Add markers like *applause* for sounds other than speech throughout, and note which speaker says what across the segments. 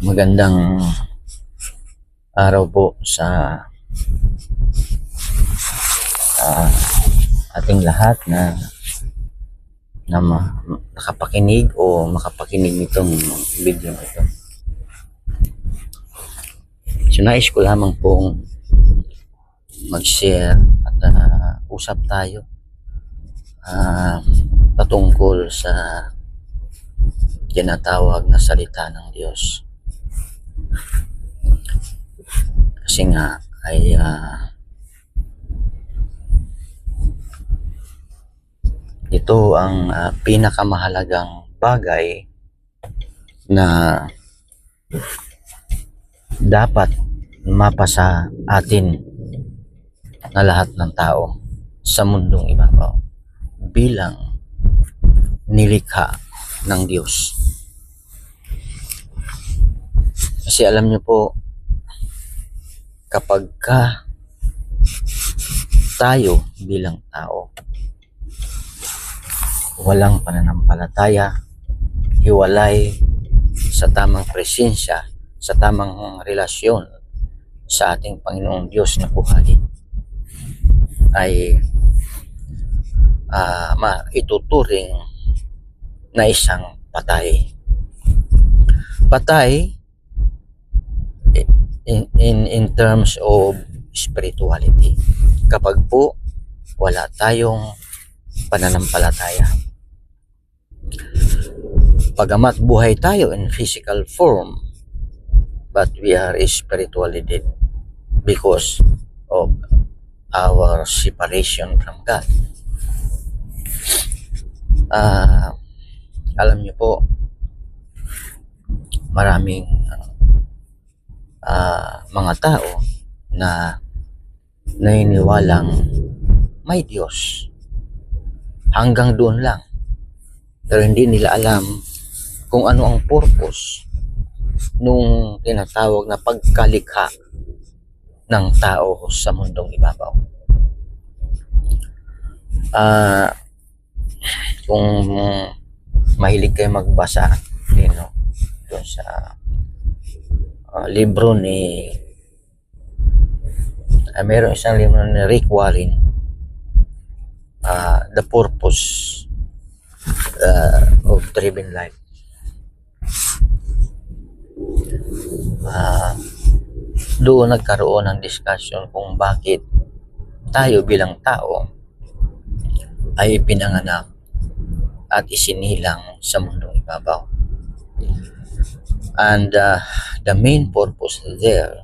Speaker 1: Magandang araw po sa ah, ating lahat na na ma- nakapakinig o makapakinig nitong video ito. So nais ko lamang pong mag-share at ah, usap tayo ah, patungkol sa tinatawag na salita ng Diyos. Kasi nga ay ah, ito ang ah, pinakamahalagang bagay na dapat mapasa atin na lahat ng tao sa mundong ibabaw bilang nilikha ng Diyos. Kasi alam niyo po, kapag ka tayo bilang tao, walang pananampalataya, hiwalay sa tamang presensya, sa tamang relasyon sa ating Panginoong Diyos na buhay, ay ah ma ituturing na isang patay. Patay in, in, in terms of spirituality. Kapag po wala tayong pananampalataya. Pagamat buhay tayo in physical form, but we are spiritually dead because of our separation from God. Ah, alam niyo po, maraming ah, mga tao na naniniwalang may Diyos. Hanggang doon lang. Pero hindi nila alam kung ano ang purpose nung tinatawag na pagkalikha ng tao sa mundong ibabaw. Ah, kung mahilig kayo magbasa, you know, doon sa ah, libro ni ah, meron isang libro ni Rick Warren ah, The Purpose ah, of Driven Life. Ah, doon nagkaroon ng discussion kung bakit tayo bilang tao ay pinanganak at isinilang sa mundong ibabaw. And uh, the main purpose there,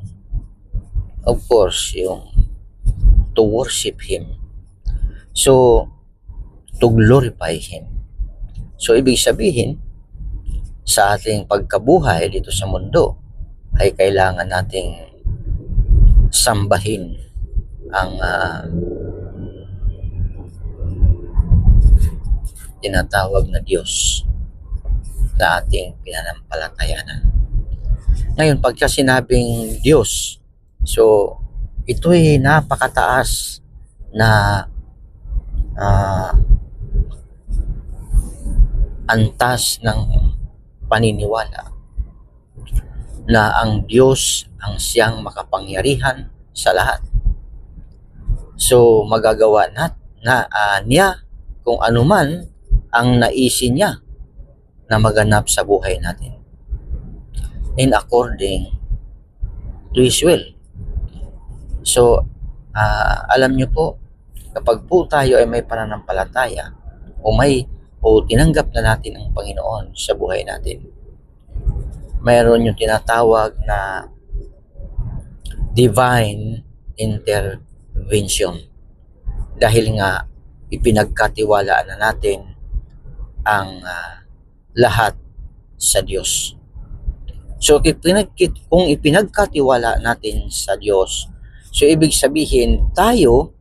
Speaker 1: of course, yung to worship Him. So, to glorify Him. So, ibig sabihin, sa ating pagkabuhay dito sa mundo, ay kailangan nating sambahin ang ah, tinatawag na Diyos na ating pinanampalatayanan. Ngayon, pagka sinabing Diyos, so ito'y napakataas na ah, antas ng paniniwala na ang Diyos ang siyang makapangyarihan sa lahat. So magagawa na, na ah, niya kung anuman ang naisin niya na maganap sa buhay natin. In according to His will. So, ah, alam niyo po, kapag po tayo ay may pananampalataya o may o tinanggap na natin ang Panginoon sa buhay natin, mayroon yung tinatawag na divine intervention. Dahil nga ipinagkatiwalaan na natin ang ah, lahat sa Diyos. So ipinagkit, kung ipinagkatiwala natin sa Diyos, so ibig sabihin tayo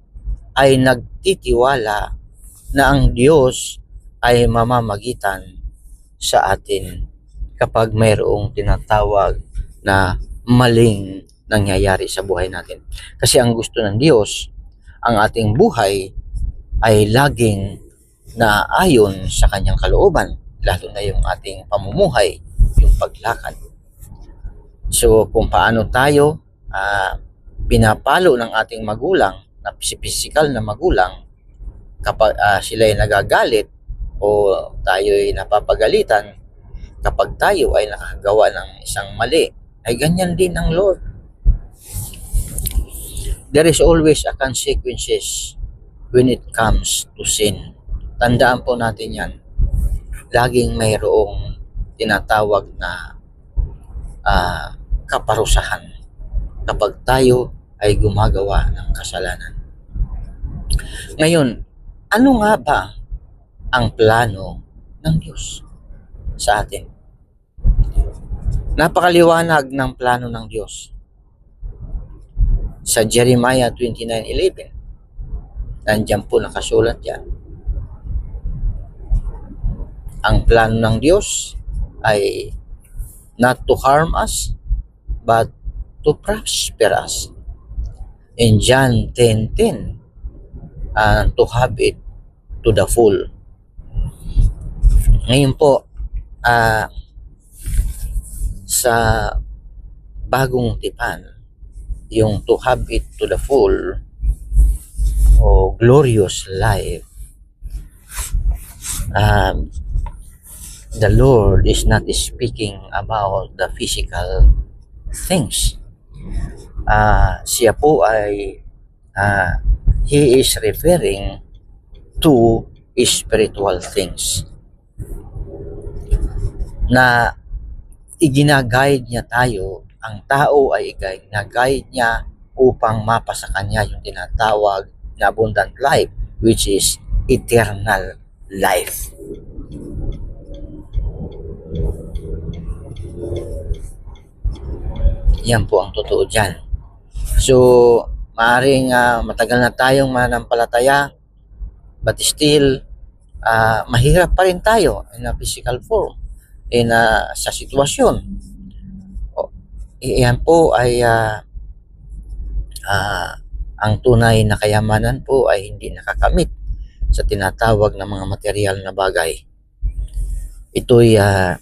Speaker 1: ay nagtitiwala na ang Diyos ay mamamagitan sa atin kapag mayroong tinatawag na maling nangyayari sa buhay natin. Kasi ang gusto ng Diyos, ang ating buhay ay laging naayon sa kanyang kalooban, lalo na yung ating pamumuhay, yung paglakad. So kung paano tayo ah, pinapalo ng ating magulang, na physical na magulang, kapag ah, sila ay nagagalit o tayo ay napapagalitan, kapag tayo ay nakagawa ng isang mali, ay ganyan din ang Lord. There is always a consequences when it comes to sin. Tandaan po natin yan. Laging mayroong tinatawag na ah, kaparusahan kapag tayo ay gumagawa ng kasalanan. Ngayon, ano nga ba ang plano ng Diyos sa atin? Napakaliwanag ng plano ng Diyos. Sa Jeremiah 29.11, nandiyan po nakasulat yan. Ang plano ng Diyos ay not to harm us, but to prosper us. In John 10.10, uh, to have it to the full. Ngayon po, ah, sa bagong tipan, yung to have it to the full o glorious life, um, the Lord is not speaking about the physical things. Ah, siya po ay ah, he is referring to spiritual things na iginaguide niya tayo, ang tao ay iginaguide niya upang mapa sa kanya yung tinatawag na abundant life which is eternal life. Yan po ang totoo dyan. So, maaaring ah, matagal na tayong manampalataya but still ah, mahirap pa rin tayo in a physical form in a, sa sitwasyon. O, iyan po ay ah, ah, ang tunay na kayamanan po ay hindi nakakamit sa tinatawag na mga material na bagay. Ito'y ah,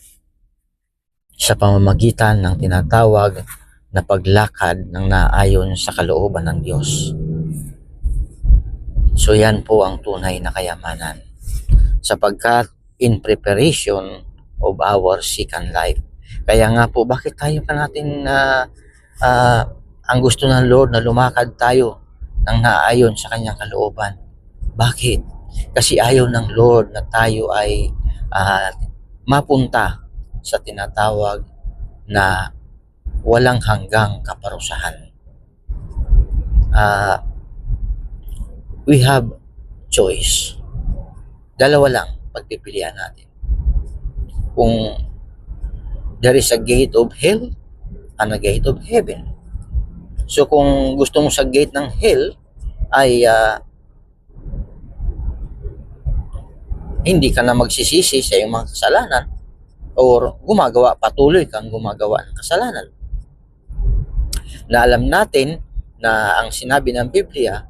Speaker 1: sa pamamagitan ng tinatawag na paglakad ng naayon sa kalooban ng Diyos. So yan po ang tunay na kayamanan. Sapagkat in preparation of our second life. Kaya nga po, bakit tayo pa natin na ang gusto ng Lord na lumakad tayo ng naayon sa kanyang kalooban? Bakit? Kasi ayaw ng Lord na tayo ay ah, mapunta sa tinatawag na walang hanggang kaparusahan. Ah, we have choice. Dalawa lang pagpipilian natin. Kung there is a gate of hell and a gate of heaven. So kung gusto mo sa gate ng hell ay ah, hindi ka na magsisisi sa iyong mga kasalanan or gumagawa, patuloy kang gumagawa ng kasalanan. Na alam natin na ang sinabi ng Biblia,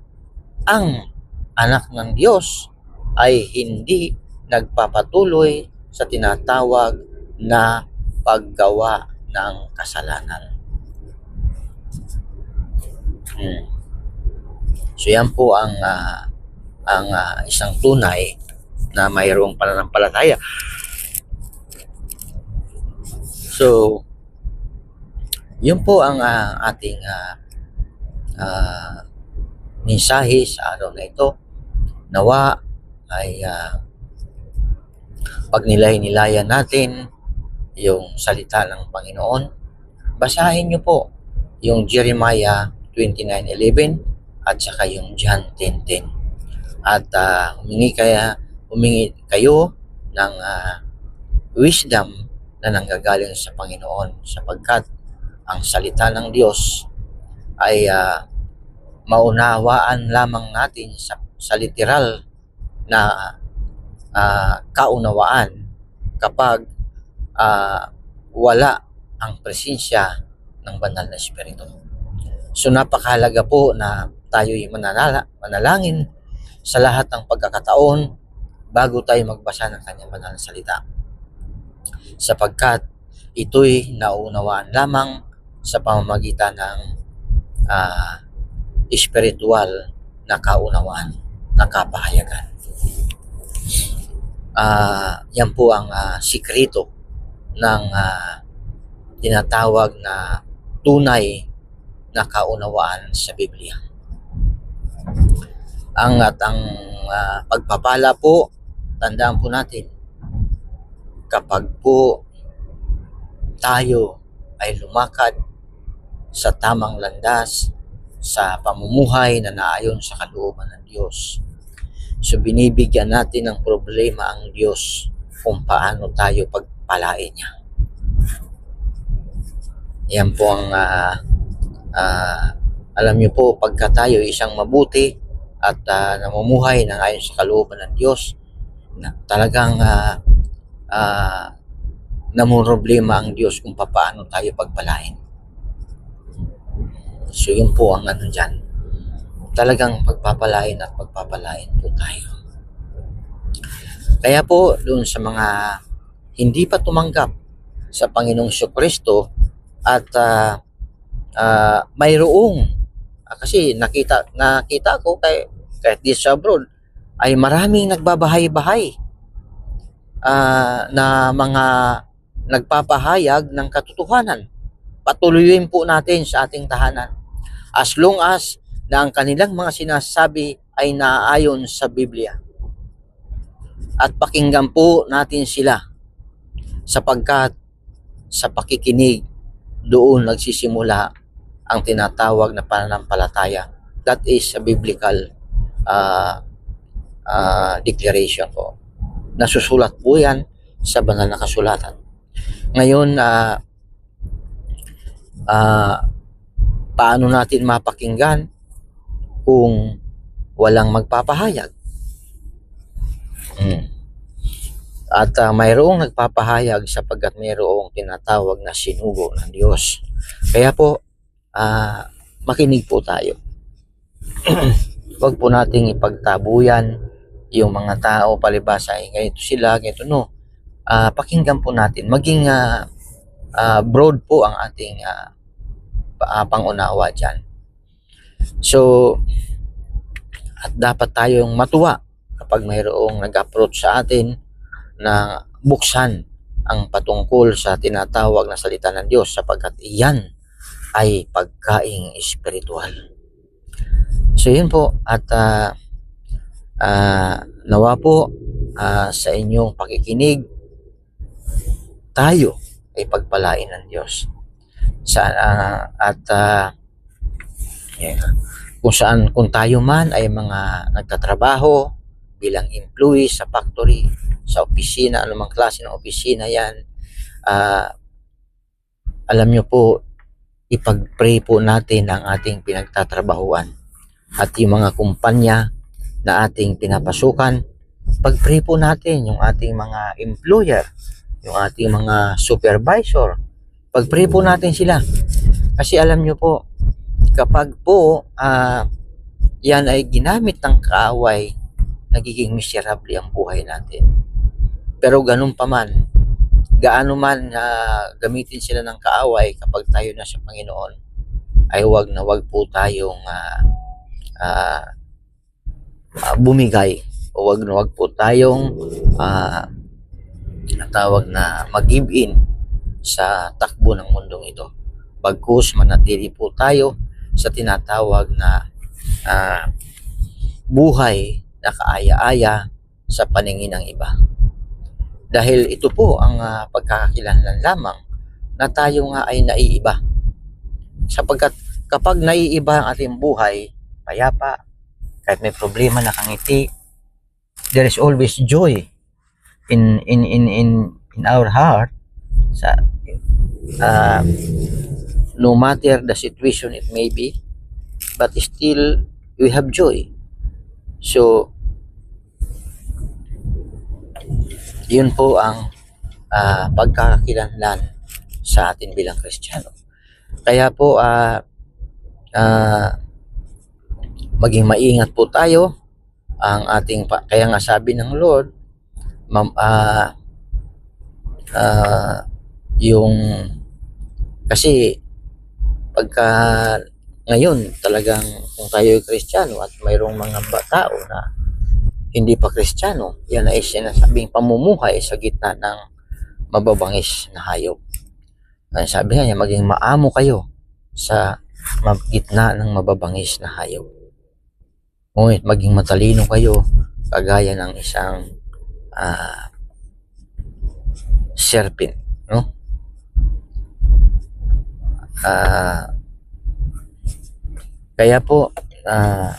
Speaker 1: ang anak ng Diyos ay hindi nagpapatuloy sa tinatawag na paggawa ng kasalanan. Hmm. So yan po ang ah, ang ah, isang tunay na mayroong pananampalataya. So, yun po ang ah, ating ah, ah, mensahe sa araw na ito. Nawa ay uh, pagnilay-nilayan natin yung salita ng Panginoon. Basahin niyo po yung Jeremiah 29.11 at saka yung John 10.10. At uh, humingi kaya humingi kayo ng uh, wisdom na nanggagaling sa Panginoon sapagkat ang salita ng Diyos ay uh, maunawaan lamang natin sa, sa literal na uh, kaunawaan kapag uh, wala ang presensya ng banal na Espiritu. So napakahalaga po na tayo'y manalala, manalangin sa lahat ng pagkakataon bago tayo magbasa ng kanyang banal na salita. Sapagkat ito'y naunawaan lamang sa pamamagitan ng ah, espiritual na kaunawaan, na kapahayagan. Ah, yan po ang ah, sikreto ng ah, tinatawag na tunay na kaunawaan sa Biblia. Ang at ang ah, pagpapala po, tandaan po natin, kapag po tayo ay lumakad sa tamang landas sa pamumuhay na naayon sa kalooban ng Diyos. So binibigyan natin ng problema ang Diyos kung paano tayo pagpalain niya. Yan po ang ah, ah, alam niyo po pagka tayo isang mabuti at ah, namumuhay ng ayon sa kalooban ng Diyos na talagang uh, uh, namumroblema ang Diyos kung paano tayo pagpalain. So yun po ang ano dyan. Talagang pagpapalain at pagpapalain po tayo. Kaya po doon sa mga hindi pa tumanggap sa Panginoong Kristo at uh, uh, mayroong ah, kasi nakita nakita ko kay kahit di sa abroad ay maraming nagbabahay-bahay ah, na mga nagpapahayag ng katotohanan. Patuloyin po natin sa ating tahanan. As long as na ang kanilang mga sinasabi ay naaayon sa Biblia. At pakinggan po natin sila sapagkat sa pakikinig doon nagsisimula ang tinatawag na pananampalataya. That is a biblical uh, uh, declaration po. Nasusulat po yan sa banal na kasulatan. Ngayon, uh, uh, paano natin mapakinggan kung walang magpapahayag? Hmm. At uh, mayroong nagpapahayag sapagkat mayroong tinatawag na sinugo ng Diyos. Kaya po, uh, makinig po tayo. *clears throat* Huwag po nating ipagtabuyan yung mga tao palibasa ay ganito sila, ganito no. Uh, pakinggan po natin. Maging uh, uh, broad po ang ating uh, uh, pangunawa dyan. So, at dapat tayong matuwa kapag mayroong nag-approach sa atin na buksan ang patungkol sa tinatawag na salita ng Diyos sapagkat iyan ay pagkaing espiritual. So yun po at uh, uh, nawa po uh, sa inyong pakikinig tayo ay pagpalain ng Diyos. Sa, uh, at uh, yeah, kung saan kung tayo man ay mga nagtatrabaho bilang employee sa factory, sa opisina, anumang klase ng opisina yan, uh, alam nyo po, ipag-pray po natin ang ating pinagtatrabahuan. At yung mga kumpanya na ating pinapasukan, pag-pray po natin yung ating mga employer, yung ating mga supervisor, pag-pray po natin sila. Kasi alam nyo po, kapag po uh, yan ay ginamit ng kaaway, nagiging miserable ang buhay natin. Pero ganun pa man, gaano man uh, gamitin sila ng kaaway kapag tayo na sa Panginoon, ay wag na wag po tayong uh, uh, bumigay o wag na wag po tayong uh, tawag na mag-give in sa takbo ng mundong ito. Bagkus manatili po tayo sa tinatawag na uh, buhay na kaaya-aya sa paningin ng iba. Dahil ito po ang uh, pagkakakilanlan lamang na tayo nga ay naiiba. Sapagkat kapag naiiba ang ating buhay, payapa, kahit may problema nakangiti, there is always joy in in in in in our heart sa uh, no matter the situation it may be but still we have joy so yun po ang uh, pagkakakilanlan sa atin bilang Kristiyano. Kaya po uh, uh, maging maingat po tayo ang ating kaya nga sabi ng Lord mam, ah, ah, yung kasi pagka ngayon talagang kung tayo ay kristyano at mayroong mga tao na hindi pa kristyano yan ay sinasabing pamumuhay sa gitna ng mababangis na hayop. Ay, sabi niya maging maamo kayo sa gitna ng mababangis na hayop. Ngunit maging matalino kayo kagaya ng isang ah, serpent no Ah, kaya po, ah,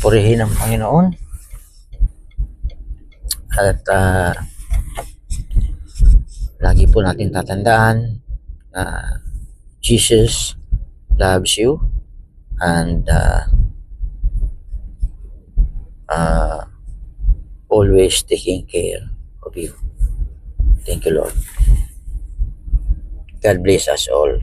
Speaker 1: purihin ang Panginoon. At ah, lagi po natin tatandaan na Jesus loves you and ah, ah, always taking care of you. Thank you, Lord. God bless us all.